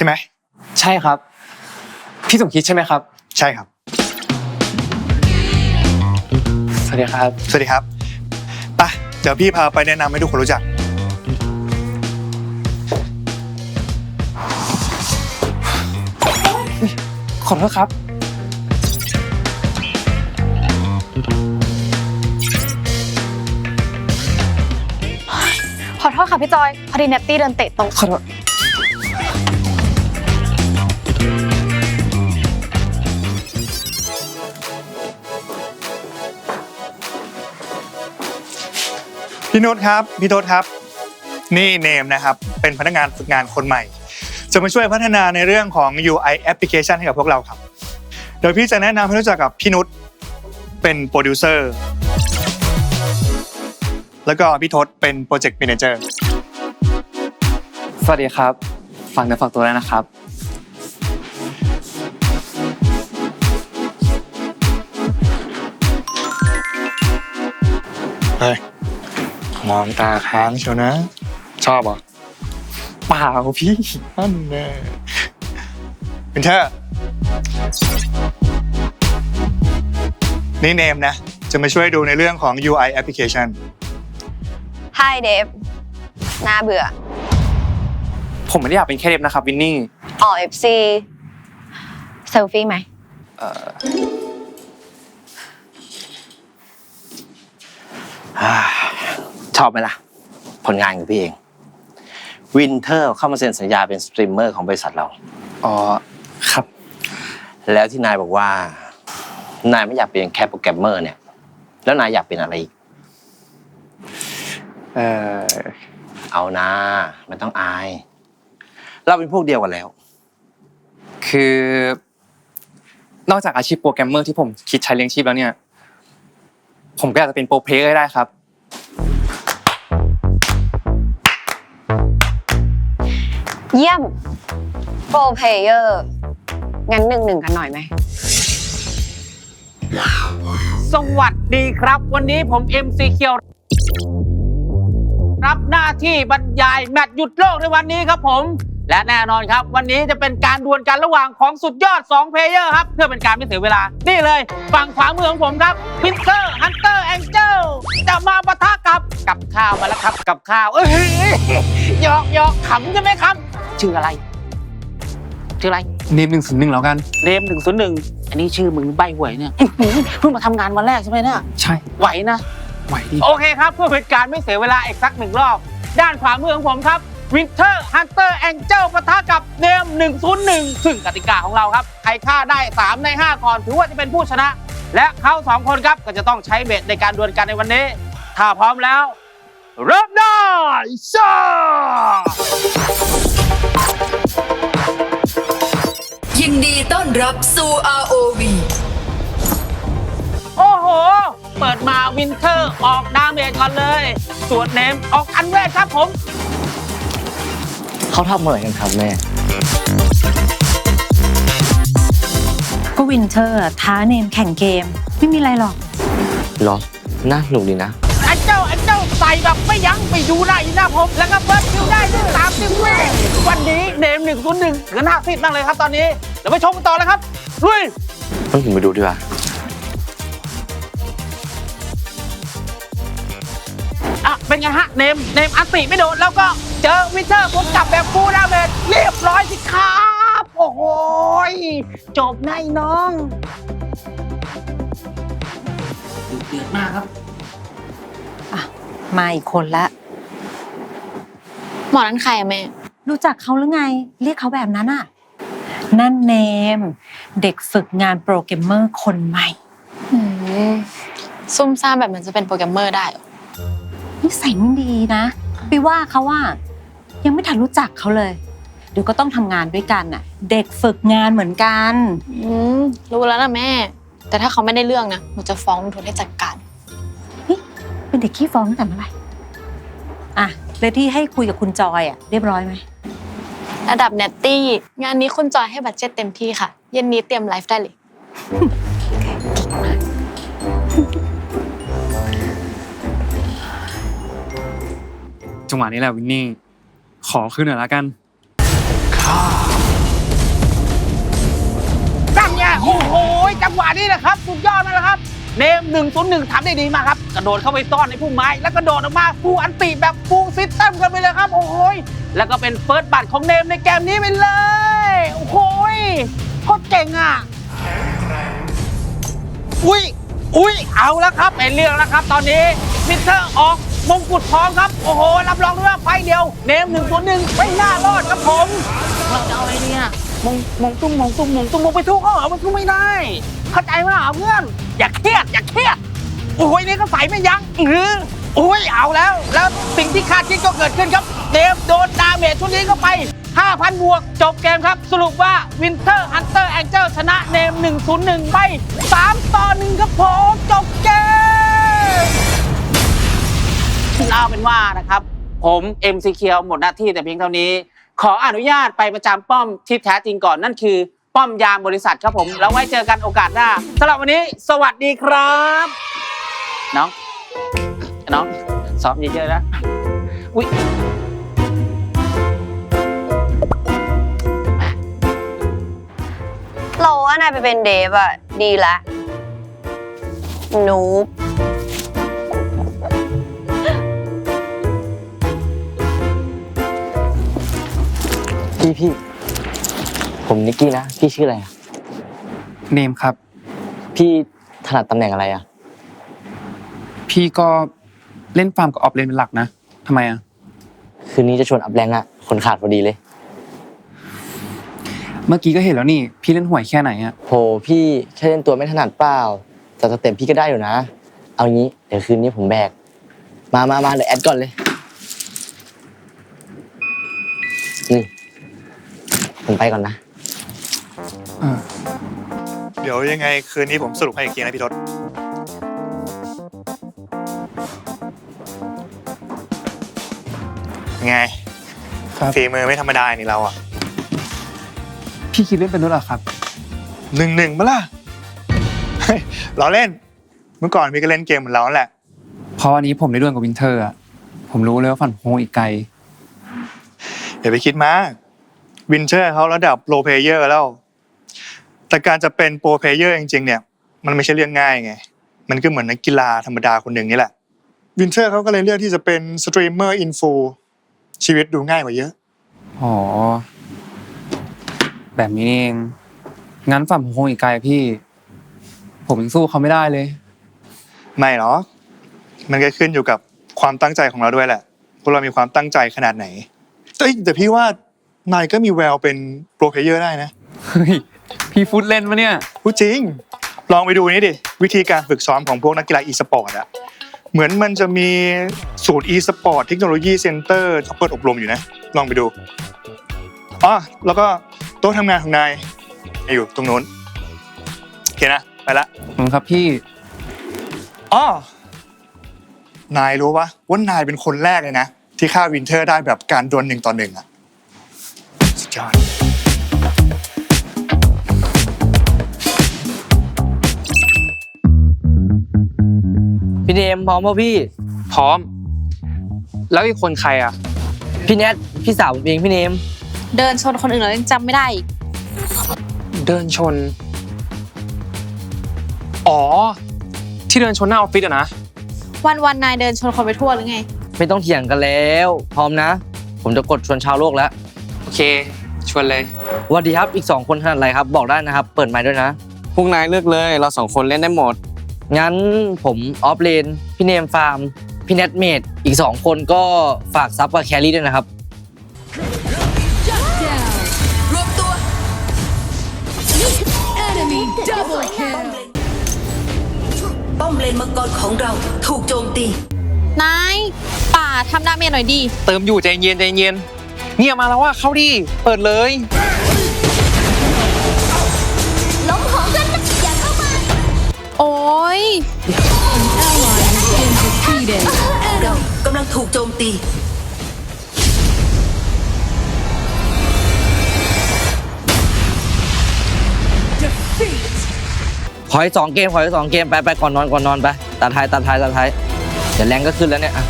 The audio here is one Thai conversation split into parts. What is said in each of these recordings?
เนมใช่ไหมใช่ครับ พี่สมคิดใช่ไหมครับ ใช่ครับ สวัสดีครับ สวัสดีครับไปะเดี๋ยวพี่พาไปแนะนำให้ทุกคนรู้จัก ขอโทษครับ ขอโทษค่ะพี่จอย พอดีเนตตี้เดินเตะโต๊ะขอโทษ พี่นุชครับ พี่โทษครับ นี่เนมนะครับ เป็นพนักงานฝึกงานคนใหม่ จะมาช่วยพัฒนาในเรื่องของ UI application ให้กับพวกเราครับเดี๋ยวพี่จะแนะนำให้รู้จักกับพี่นุชเป็นโปรดิวเซอร์ แล้วก็พี่ทศเป็นโปรเจกต์ a ม a นเจอร์ สวัสดีครับฝากเนื้อฝากตัวด้วยนะครับ เฮ้ย มองตาค้างเชียวนะ ชอบเหรอเปล่าพี่นั่นแน่เป็นเธอนี่เนมนะ จะมาช่วยดูในเรื่องของ UI application Hi เดฟน่าเบื่อ ผมไม่ได้อยากเป็นแค่เด็บนะครับวินนี่ออก FC เซลฟี่ไหม เอ่ออ่า ชอบไหมล่ะ ผลงานของพี่เอง วินเทอร์เข้ามาเซ็นสัญญาเป็นสตรีมเมอร์ของบริษัทเรา อ๋อ ครับ แล้วที่นายบอกว่า นายไม่อยากเป็นแค่โปรแกรมเมอร์เนี่ย แล้วนายอยากเป็นอะไรอีก เอ่อเอานะไม่ต้องอาย เราเป็นพวกเดียวกันแล้ว คือ นอกจากอาชีพโปรแกรมเมอร์ที่ผมคิดใช้เลี้ยงชีพแล้วเนี่ย ผมก็อยากจะเป็นโปรเพลย์ก็ได้ครับ เยี่ยม โปรเพเยอร์ งั้นหนึ่งหนึ่งกันหน่อยไหม สวัสดีครับ วันนี้ผม MC เคียว รับหน้าที่บรรยายแมตช์หยุดโลกในวันนี้ครับผม และแน่นอนครับ วันนี้จะเป็นการดวลกันระหว่างของสุดยอด 2 เพลเยอร์ครับ เพื่อเป็นการไม่เสียเวลา นี่เลยฝั่งขวามือของผมครับพินเตอร์ฮันเตอร์แองเจิลจะมาปะทะกับกับข้าวมาแล้วครับ กับข้าว เอ้ยหยอกหยอกขำใช่ไหมครับ ชื่ออะไร ชื่ออะไรเนมหนึ่งศูนย์หนึ่งแล้วกันเนมหนึ่งศูนย์หนึ่งอันนี้ชื่อมึงใบหวยเนี่ยอื้อหือเพิ่งมาทำงานวันแรกใช่ไหมเนี่ยใช่ไหวนะ ไหวดิโอเคครับเพื่อเป็นการไม่เสียเวลาอีกสักหนึ่งรอบ ด้านขวามือของผมครับ Winter Hunter Angel ปะทะกับเนม 101 ซึ่งกติกาของเราครับ ใครฆ่าได้ 3 ใน 5 ก่อน ถือว่าจะเป็นผู้ชนะ และเขาสองคนครับ ก็จะต้องใช้เบ็ดในการดวลกันในวันนี้ ถ้าพร้อมแล้ว เริ่มได้ซ่ายินดีต้อนรับสู่ ROV โอ้โห เปิดมาวินเทอร์ออกดาเมจก่อนเลยส่วนเนมออกอันเวทครับผม เขาทำอะไรกันครับแม่ ก็วินเทอร์อะท้าเนมแข่งเกม ไม่มีอะไรหรอก เหรอ น่าสนุกดีนะไอ้เจ้าไอ้เจ้าใส่แบบไม่ยั้งไปดูหน้าอีหน้าผม แล้วก็เบิร์ดคิวได้ด้วยสามสิบวิวันนี้เนมหนึ่งศูนย์หนึ่งก็น่าซีดมากเลยครับตอนนี้ เดี๋ยวไปชมกันต่อเลยครับลุย ต้องถึงไปดูดีกว่า เป็นไงฮะ เนม เนมอันติไม่โดน แล้วก็เจอวินเทอร์ผมจับแบบฟูลดาเมจเรียบร้อยสิครับ โอ้โหยจบในน้องเดือดมากครับมาอีกคนละ หมอนั้นใครอะแม่ รู้จักเขาหรือไง เรียกเขาแบบนั้นอะ นั่นเนม เด็กฝึกงานโปรแกรมเมอร์คนใหม่ อืมซุ่มซ่ามแบบนั้นจะเป็นโปรแกรมเมอร์ได้เหรอ นิสัยไม่ดีนะไปว่าเขาว่า ยังไม่ทันรู้จักเขาเลย เดี๋ยวก็ต้องทำงานด้วยกันน่ะ เด็กฝึกงานเหมือนกัน อืมรู้แล้วนะแม่ แต่ถ้าเขาไม่ได้เรื่องนะหนูจะฟ้องลุงทนให้จัดการ เป็นเด็กขี้ฟ้องตั้งแต่เมื่อไหร่อะเลยที่ให้คุยกับคุณจอยอะเรียบร้อยไหมระดับเนตตี้ งานนี้คุณจอยให้บัตเจ็ตเต็มที่ค่ะ เย็นนี้เตรียมไลฟ์ได้เลย จังหวะนี้แหละวินนี่ ขอขึ้นหน่อยละกันนั่นไงโอ้โหจังหวะนี้แหละครับสุดยอดนั่นแหละครับ เนมหนึ่งศูนย์หนึ่งทำได้ดีมากครับ กระโดดเข้าไปซ่อนในพุ่มไม้ แล้วกระโดดออกมาฟูอันติแบบฟูซิสเต็มกันไปเลยครับ โอ้โหแล้วก็เป็นเฟิร์สบัตของเนมในเกมนี้ไปเลย โอ้โหโคตรเก่งอะอุ้ยอุ้ยเอาแล้วครับเป็นเรื่องแล้วครับ ตอนนี้มิสเตอร์ออก มงกุฎทองครับ โอ้โห รับรองด้วยว่าไฟเดียว เนมหนึ่งตัวหนึ่งไม่น่ารอดครับผม เราจะเอาอะไรเนี่ยมงมงตุ้มมงตุ้มมงตุ้มมงไปทุกเขาเหรอมันทุกไม่ได้ เข้าใจไหมอะเพื่อน อย่าเครียดอย่าเครียดโอ้ยนี่ก็ใส่ไม่ยั้งอือโอ้ยเอาแล้ว แล้วสิ่งที่คาดคิดก็เกิดขึ้นครับเดฟโดนดาเมจชุดนี้เข้าไป 5,000 บวก จบเกมครับ สรุปว่า Winter Hunter Angel ชนะเนม 101 ไป 3 ต่อ 1 ครับผม จบเกม เอาเป็นว่านะครับ ผม MC เคียวหมดหน้าที่แต่เพียงเท่านี้ ขออนุญาตไปประจำป้อมที่แท้จริงก่อนนั่นคือ ป้อมยามบริษัทครับผม แล้วไว้เจอกันโอกาสหน้าสำหรับวันนี้ สวัสดีครับ น้อง น้องซ้อมเยอะๆนะอุ้ยเราว่านายไปเป็นเดฟอะดีละหนู พี่พี่ ผมนิกกี้นะ พี่ชื่ออะไรอะเนมครับ พี่ถนัดตำแหน่งอะไรอะพี่ก็เล่นฟาร์มกับออฟเลนเป็นหลักนะทำไมอะคืนนี้จะชวนอัพแรงอะคนขาดพอดีเลย เมื่อกี้ก็เห็นแล้วนี่พี่เล่นห่วยแค่ไหนอะโหพี่แค่เล่นตัวไม่ถนัดเปล่าแต่สเต็ปพี่ก็ได้อยู่นะ เอางี้เดี๋ยวคืนนี้ผมแบก มามามาเดี๋ยวแอดก่อนเลย ผมไปก่อนนะ เดี๋ยวยังไงคืนนี้ผมสรุปให้อีกทีนะพี่ทศไงครับ ฝีมือไม่ธรรมดานี่เราอะพี่คิดเล่นเป็นด้วยเหรอครับ หนึ่งหนึ่งปะล่ะเฮ้ยล้อเล่น เมื่อก่อนพี่ก็เล่นเกมเหมือนเรานั่นแหละ เพราะวันนี้ผมได้ดวลกับวินเทอร์อะผมรู้เลยว่าฝันโฮอีกไกล อย่าไปคิดมาก วินเชอร์เขาระดับโปรเพลเยอร์แล้ว แต่การจะเป็นโปรเพลเยอร์จริงๆเนี่ยมันไม่ใช่เรื่องง่ายไง มันก็เหมือนนักกีฬาธรรมดาคนหนึ่งนี่แหละ วินเชอร์เขาก็เลยเลือกที่จะเป็นสตรีมเมอร์อินฟูชีวิตดูง่ายกว่าเยอะ อ๋อ แบบนี้นี่เอง งั้นฝันโฮอีกไกลพี่ ผมยังสู้เขาไม่ได้เลย ไม่หรอกมันก็ขึ้นอยู่กับความตั้งใจของเราด้วยแหละพวกเรามีความตั้งใจขนาดไหนแต่แต่พี่ว่า นายก็มีแววเป็นโปรเพลเยอร์ได้นะเฮ้ยพี่ฟุตเล่นปะเนี่ยพูดจริง ลองไปดูนี่ดิ วิธีการฝึกซ้อมของพวกนักกีฬาอีสปอร์ตอะเหมือนมันจะมีศูนย์อีสปอร์ตเทคโนโลยีเซ็นเตอร์เขาเปิดอบรมอยู่นะ ลองไปดูอ๋อแล้วก็โต๊ะทำงานของนายอยู่ตรงนู้นโอเคนะไปละผมครับพี่อ๋อนายรู้ปะว่านายเป็นคนแรกเลยนะ ที่ฆ่าวินเทอร์ได้แบบการดวลหนึ่งต่อหนึ่งอะ สุดยอดพี่เนมพร้อมป่ะพี่ พร้อม แล้วอีกคนใครอะ พี่แนทพี่สาวผมเองพี่เนม เดินชนคนอื่นแล้วยังจำไม่ได้อีกเดินชน อ๋อ ที่เดินชนหน้าออฟฟิศอะนะ วันวันๆนายเดินชนคนไปทั่วหรือไง ไม่ต้องเถียงกันแล้ว พร้อมนะ ผมจะกดชวนชาวโลกแล้ว โอเค ชวนเลยสวัสดีครับอีก 2 คนขนาดไรครับ บอกได้นะครับ เปิดไมค์ด้วยนะ พวกนายเลือกเลยเราสองคนเล่นได้หมด งั้นผมออฟเลนพี่เนมฟาร์มพี่เนทเมดอีก 2 คนก็ฝากซับกับแครี่ด้วยนะครับ รวมตัวป้อมเลนมังกรของเราถูกโจมตี นาย ป่าทำดาเมจหน่อยดี เติมอยู่ใจเย็นใจเย็น เนี่ยมาแล้วว่าเข้าดิ เปิดเลยโอ้ย เรากำลังถูกโจมตี ขออีกสองเกม ขออีกสองเกม ไปไปก่อนนอนก่อนนอนไปตัดท้ายตัดท้ายตัดท้ายเดี๋ยวแรงก็ขึ้นแล้วเนี่ยอะ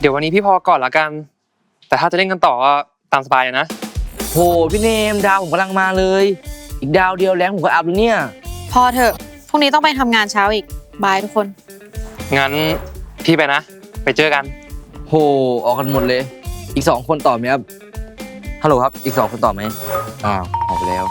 เดี๋ยววันนี้พี่พอก่อนละกัน แต่ถ้าจะเล่นกันต่อก็ตามสบายเลยนะ โหพี่เนมดาวผมกำลังมาเลย อีกดาวเดียวแรงผมก็อัพแล้วเนี่ย พอเถอะพรุ่งนี้ต้องไปทำงานเช้าอีกบายทุกคน งั้นพี่ไปนะ ไปเจอกัน โหออกกันหมดเลย อีกสองคนต่อไหมครับฮัลโหลครับ อีกสองคนต่อไหมอ้าวออกไปแล้ว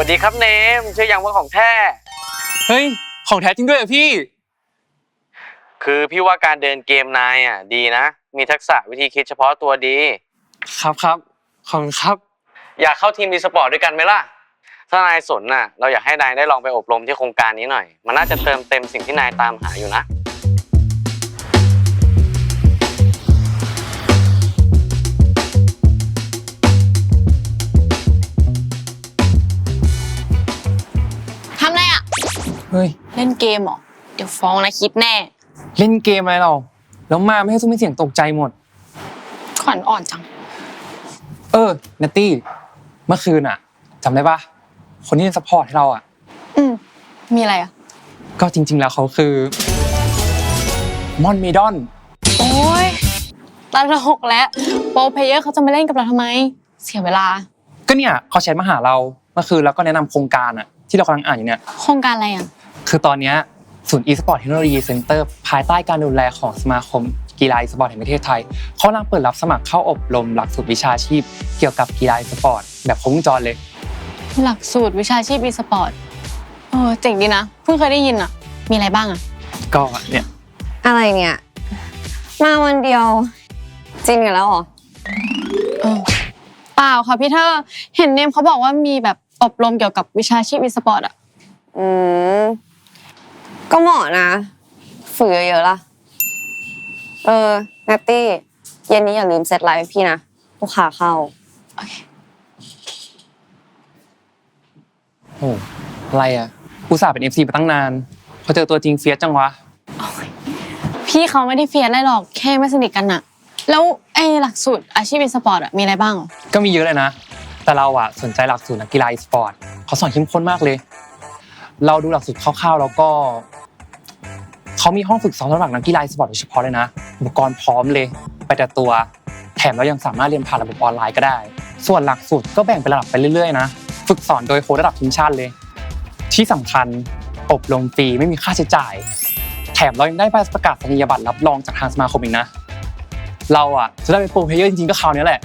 วัสดีครับเนมเชื่อยังว่าของแท้ เฮ้ย ของแท้จริงด้วยเหรอพี่ คือพี่ว่าการเดินเกมนายอะดีนะ มีทักษะวิธีคิดเฉพาะตัวดี ครับครับ ขอบคุณครับ อยากเข้าทีมดีสปอร์ตด้วยกันไหมล่ะ ถ้านายสนน่ะ เราอยากให้นายได้ลองไปอบรมที่โครงการนี้หน่อย มันน่าจะเติมเต็มสิ่งที่นายตามหาอยู่นะ เฮ้ย เล่นเกมเหรอ เดี๋ยวฟ้องนะคิดแน่ เล่นเกมอะไรเรา แล้วมาไม่ให้ซุ้มไม่เสียงตกใจหมด ขวัญอ่อนจัง เออนัตตี้ เมื่อคืนอะจำได้ปะคนที่เล่นซัพพอร์ตให้เราอะ อืม มีอะไรอะ ก็จริง ๆ แล้วเขาคือมอนเมดอน โอ้ยตลกแล้วโปรเพลเยอร์เขาจะมาเล่นกับเราทำไม เสียเวลา ก็เนี่ยเขาแชทมาหาเราเมื่อคืนแล้วก็แนะนำโครงการอะ ที่เรากำลังอ่านอยู่เนี่ย โครงการอะไรอะ คือตอนเนี้ยศูนย์ e-sport Technology Center ภายใต้การดูแลของสมาคมกีฬา e-sport แห่งประเทศไทยเขากำลังเปิดรับสมัครเข้าอบรมหลักสูตรวิชาชีพ เกี่ยวกับกีฬา e-sport แบบครบวงจรเลย หลักสูตรวิชาชีพอีสปอร์ตเออเจ๋งดีนะ เพิ่งเคยได้ยินอะ มีอะไรบ้างอะ ก็เนี่ยอะไรเนี่ย มาวันเดียวจริงกันแล้วเหรอเออเปล่าค่ะพี่เธอเห็นเนมเขาบอกว่ามีแบบอบรมเกี่ยวกับวิชาชีพอีสปอร์ตอะ อืม ก็เหมาะนะ ฝึกเยอะๆล่ะ เออนัตตี้ เย็นนี้อย่าลืมเซตไลฟ์ให้พี่นะ ลูกค้าเข้า โอ้อะไรอะอุตส่าห์เป็น FC มาตั้งนาน พอเจอตัวจริงเฟียสจังวะ พี่เขาไม่ได้เฟียสอะไรหรอกแค่ไม่สนิทกันอะแล้วไอ้หลักสูตรอาชีพอีสปอร์ตอะมีอะไรบ้างเหรอก็มีเยอะเลยนะ แต่เราอะสนใจหลักสูตรนักกีฬา e-sport เขาสอนเข้มข้นมากเลย เราดูหลักสูตรคร่าวๆ แล้วก็ เขามีห้องฝึกซ้อมสำหรับนักกีฬา e-sport โดยเฉพาะเลยนะ อุปกรณ์พร้อมเลยไปแต่ตัว แถมเรายังสามารถเรียนผ่านระบบออนไลน์ก็ได้ ส่วนหลักสูตรก็แบ่งเป็นระดับไปเรื่อยๆนะ ฝึกสอนโดยโค้ชระดับทีมชาติเลย ที่สำคัญอบรมฟรีไม่มีค่าใช้จ่าย แถมเรายังได้ใบประกาศนียบัตรรับรองจากทางสมาคมอีกนะ เราอะจะได้เป็นโปรเพลเยอร์จริงๆก็คราวนี้แหละ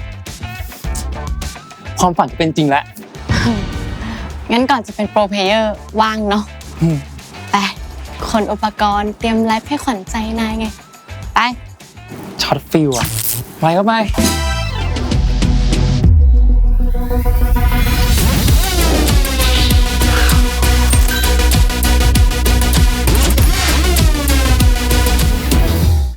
ความฝันจะเป็นจริงแล้วงั้นก่อนจะเป็นโปรเพลเยอร์ว่างเนาะ ขนอุปกรณ์ เตรียมไลฟ์ให้ขวัญใจนายไง ไป ช็อตฟิลอะไปก็ไป